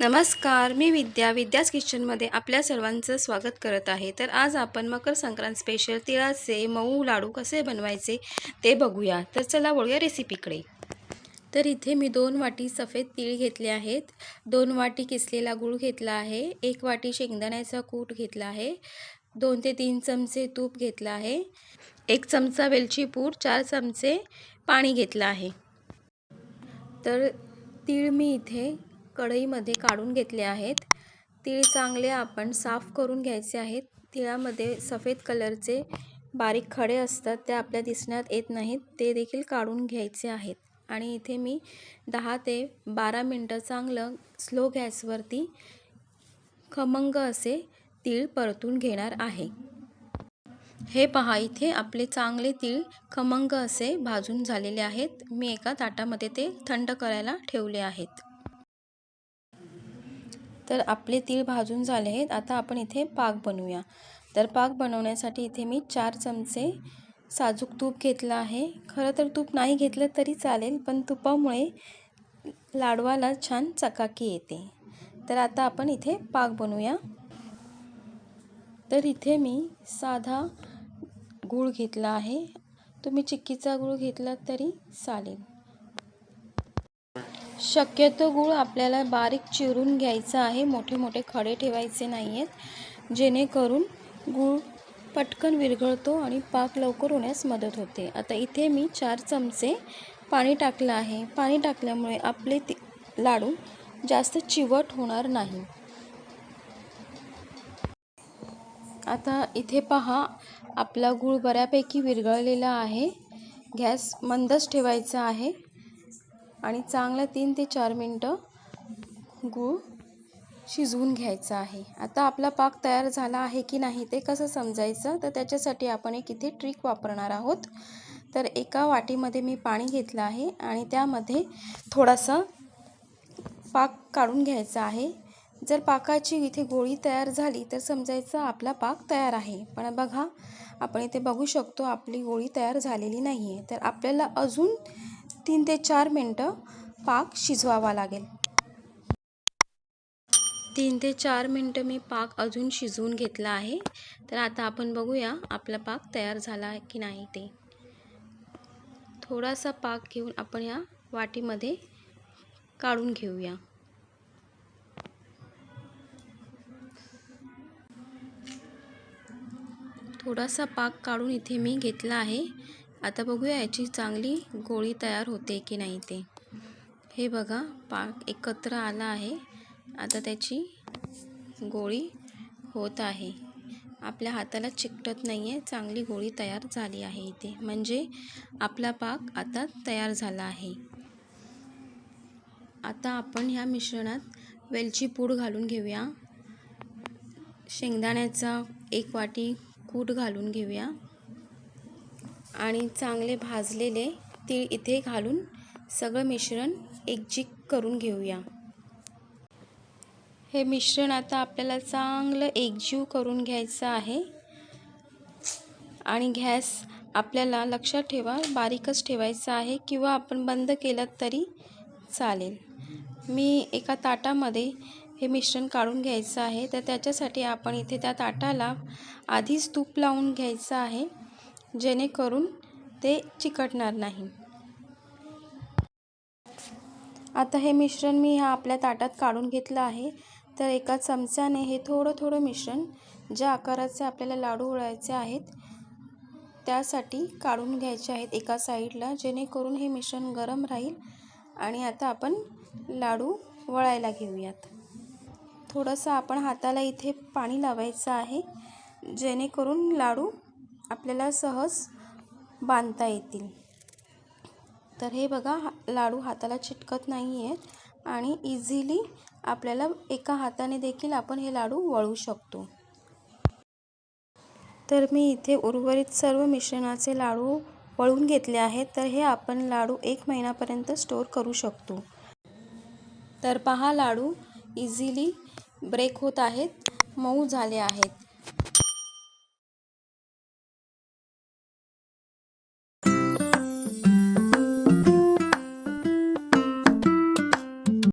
नमस्कार मी विद्या विद्याच किचनमध्ये आपल्या सर्वांचं स्वागत करत आहे. तर आज आपण मकर संक्रांत स्पेशल तिळाचे मऊ लाडू कसे बनवायचे ते बघूया. तर चला वळूया रेसिपीकडे तर इथे मी दोन वाटी सफेद तीळ घेतले आहेत. दोन वाटी किसलेला गूळ घेतला आहे. एक वाटी शेंगदाण्याचा कूट घेतला आहे. दोन ते तीन चमचे तूप घेतलं आहे. एक चमचा वेलची पूड चार चमचे पाणी घेतलं आहे. तर तीळ मी इथे कढईमध्ये काढून घेतले आहेत. तीळ चांगले आपण साफ करून घ्यायचे आहेत. तिळामध्ये सफेद कलरचे बारीक खडे असतात ते आपल्या दिसण्यात येत नाहीत ते देखील काढून घ्यायचे आहेत. आणि इथे मी दहा ते बारा मिनटं चांगलं स्लो गॅसवरती खमंग असे तीळ परतून घेणार आहे. हे पहा इथे आपले चांगले तीळ खमंग असे भाजून झालेले आहेत. मी एका ताटामध्ये ते थंड करायला ठेवले आहेत. तर आपले तीळ भाजून झाले आहेत. आता आपण इथे पाक बनवूया. तर पाक बनवण्यासाठी इथे मी चार चमचे साजूक तूप घेतलं आहे. खरं तर तूप नाही घेतलं तरी चालेल पण तुपामुळे लाडवाला छान चकाकी येते. तर आता आपण इथे पाक बनवूया. तर इथे मी साधा गूळ घेतला आहे. तुम्ही चिक्कीचा गूळ घेतला तरी चालेल. शक्यतो गूळ आपल्याला बारीक चिरून घ्यायचा आहे. मोठे मोठे खडे ठेवायचे नाही आहेत जेणेकरून गूळ पटकन विरघळतो आणि पाक लवकर होण्यास मदत होते. आता इथे मी चार चमचे पाणी टाकलं आहे. पाणी टाकल्यामुळे आपले ती लाडू जास्त चिवट होणार नाही. आता इथे पहा आपला गूळ बऱ्यापैकी विरघळलेला आहे. गॅस मंदच ठेवायचा आहे. आणि चांगला तीन ते चार मिनटं गूळ शिजवून घ्यायचा आहे. आता आपला पाक तयार झाला आहे की नाही ते कसं समजायचं? तर त्याच्यासाठी आपण एक इथे ट्रिक वापरणार आहोत. तर एका वाटीमध्ये मी पाणी घेतलं आहे आणि त्यामध्ये थोडासा पाक काढून घ्यायचा आहे. जर पाकाची इथे गोळी तयार झाली तर समजायचं आपला पाक तयार आहे. पण बघा आपण इथे बघू शकतो आपली गोळी तयार झालेली नाही आहे तर आपल्याला अजून तीन ते चार मिनटं पाक शिजवावा लागेल. तीन ते चार मिनटं मी पाक अजून शिजवून घेतला आहे. तर आता आपण बघूया आपला पाक तयार झाला की नाही ते. थोडासा पाक घेऊन आपण या वाटीमध्ये काढून घेऊया. थोडासा पाक काढून इथे मी घेतला आहे. आता बघूया याची चांगली गोळी तयार होते की नाही ते. हे बघा पाक एकत्र आला आहे. आता त्याची गोळी होत आहे. आपल्या हाताला चिकटत नाही आहे चांगली गोळी तयार झाली आहे इथे. म्हणजे आपला पाक आता तयार झाला आहे. आता आपण ह्या मिश्रणात वेलची पूड घालून घेऊया. शेंगदाण्याचा एक वाटी कूट घालून घेऊया. आणि चांगले भाजलेले तीळ इथे घालून सगळं मिश्रण एकजीक करून घेऊया. हे मिश्रण आता आपल्याला चांगलं एकजीव करून घ्यायचं आहे. आणि गॅस आपल्याला लक्षात ठेवा बारीकच ठेवायचा आहे किंवा आपण बंद केलं तरी चालेल. मी एका ताटामध्ये हे मिश्रण काढून घ्यायचं आहे. तर त्याच्यासाठी आपण इथे त्या ताटाला आधीच तूप लावून घ्यायचं आहे. जेणेकरून ते चिकटणार नाही. आता हे मिश्रण मी ह्या आपल्या ताटात काढून घेतलं आहे. तर एका चमच्याने हे थोडं थोडं मिश्रण ज्या आकाराचे आपल्याला लाडू वळायचे आहेत त्यासाठी काढून घ्यायचे आहेत एका साईडला जेणेकरून हे मिश्रण गरम राहील. आणि आता आपण लाडू वळायला घेऊयात. थोडंसं आपण हाताला इथे पाणी लावायचं आहे जेणेकरून लाडू आपल्याला सहज बांधता येतील. तर हे बघा लाडू हाताला चिटकत नाही आहेत आणि इझिली आपल्याला एका हाताने देखील आपण हे लाडू वळू शकतो. तर मी इथे उर्वरित सर्व मिश्रणाचे लाडू वळून घेतले आहेत. तर हे आपण लाडू एक महिन्यापर्यंत स्टोर करू शकतो. तर पहा लाडू इझिली ब्रेक होत आहेत मऊ झाले आहेत.